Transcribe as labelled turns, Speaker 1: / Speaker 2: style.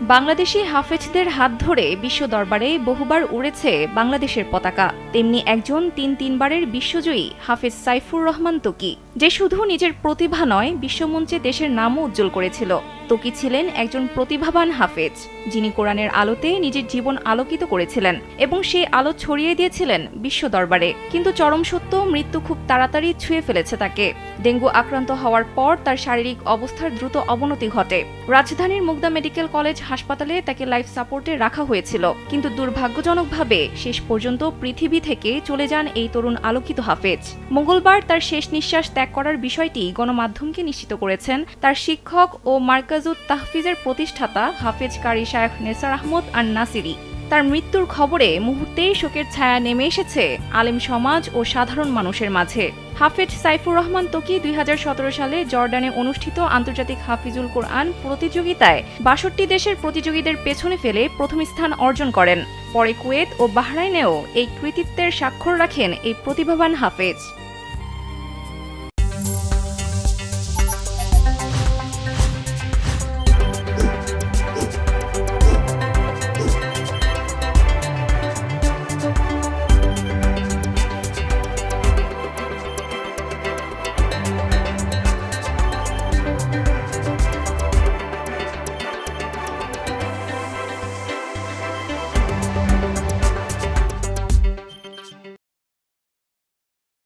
Speaker 1: বাংলাদেশি হাফেজদের হাত ধরে বিশ্ব দরবারে বহুবার উড়েছে বাংলাদেশের পতাকা। তেমনি একজন তিন তিনবারের বিশ্বজয়ী হাফেজ সাইফুর রহমান তোকি, যে শুধু নিজের প্রতিভা নয়, বিশ্বমঞ্চে দেশের নামও উজ্জ্বল করেছিল। তোকি ছিলেন একজন প্রতিভাবান হাফেজ, যিনি কোরআনের আলোতে নিজের জীবন আলোকিত করেছিলেন এবং সেই আলো ছড়িয়ে দিয়েছিলেন বিশ্ব দরবারে। কিন্তু চরম সত্য, মৃত্যু খুব তাড়াতাড়ি ছুঁয়ে ফেলেছে তাকে। ডেঙ্গু আক্রান্ত হওয়ার পর তার শারীরিক অবস্থার দ্রুত অবনতি ঘটে। রাজধানীর মুগদা মেডিকেল কলেজ হাসপাতালে তাকে লাইফ সাপোর্টে রাখা হয়েছিল। কিন্তু দুর্ভাগ্যজনকভাবে শেষ পর্যন্ত পৃথিবী থেকে চলে যান এই তরুণ আলোকিত হাফেজ। মঙ্গলবার তার শেষ নিঃশ্বাস ত্যাগ করার বিষয়টি গণমাধ্যমকে নিশ্চিত করেছেন। তার শিক্ষক ও মার্কাজুত তাহফিজের প্রতিষ্ঠাতা হাফেজ কারি শায়েখ নেসার আহমদ আর নাসিরি তার মৃত্যুর খবরে মুহূর্তেই শোকের ছায়া নেমে এসেছে আলেম সমাজ ও সাধারণ মানুষের মাঝে। হাফেজ সাইফুর রহমান তোকি দুই হাজার সতেরো সালে জর্ডানে অনুষ্ঠিত আন্তর্জাতিক হাফিজুল কোরআন প্রতিযোগিতায় বাষট্টি দেশের প্রতিযোগীদের পেছনে ফেলে প্রথম স্থান অর্জন করেন। পরে কুয়েত ও বাহরাইনেও এই কৃতিত্বের স্বাক্ষর রাখেন এই প্রতিভাবান হাফেজ।